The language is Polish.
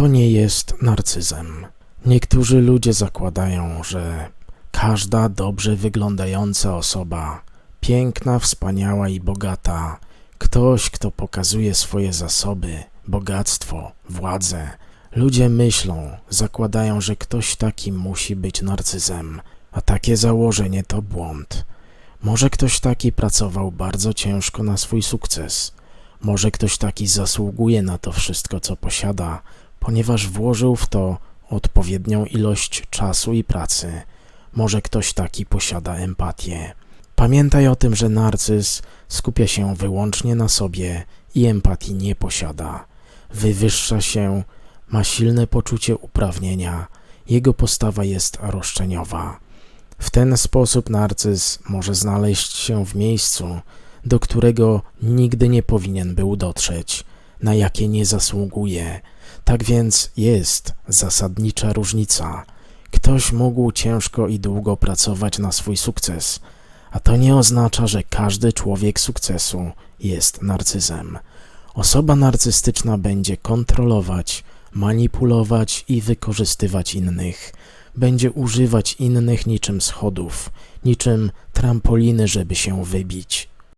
to nie jest narcyzem. Niektórzy ludzie zakładają, że każda dobrze wyglądająca osoba, piękna, wspaniała i bogata, ktoś, kto pokazuje swoje zasoby, bogactwo, władzę, ludzie myślą, zakładają, że ktoś taki musi być narcyzem, a takie założenie to błąd. Może ktoś taki pracował bardzo ciężko na swój sukces. Może ktoś taki zasługuje na to wszystko, co posiada, ponieważ włożył w to odpowiednią ilość czasu i pracy. Może ktoś taki posiada empatię. Pamiętaj o tym, że narcyz skupia się wyłącznie na sobie i empatii nie posiada. Wywyższa się, ma silne poczucie uprawnienia, jego postawa jest roszczeniowa. W ten sposób narcyz może znaleźć się w miejscu, do którego nigdy nie powinien był dotrzeć, na jakie nie zasługuje. Tak więc jest zasadnicza różnica. Ktoś mógł ciężko i długo pracować na swój sukces, a to nie oznacza, że każdy człowiek sukcesu jest narcyzem. Osoba narcystyczna będzie kontrolować, manipulować i wykorzystywać innych. Będzie używać innych niczym schodów, niczym trampoliny, żeby się wybić.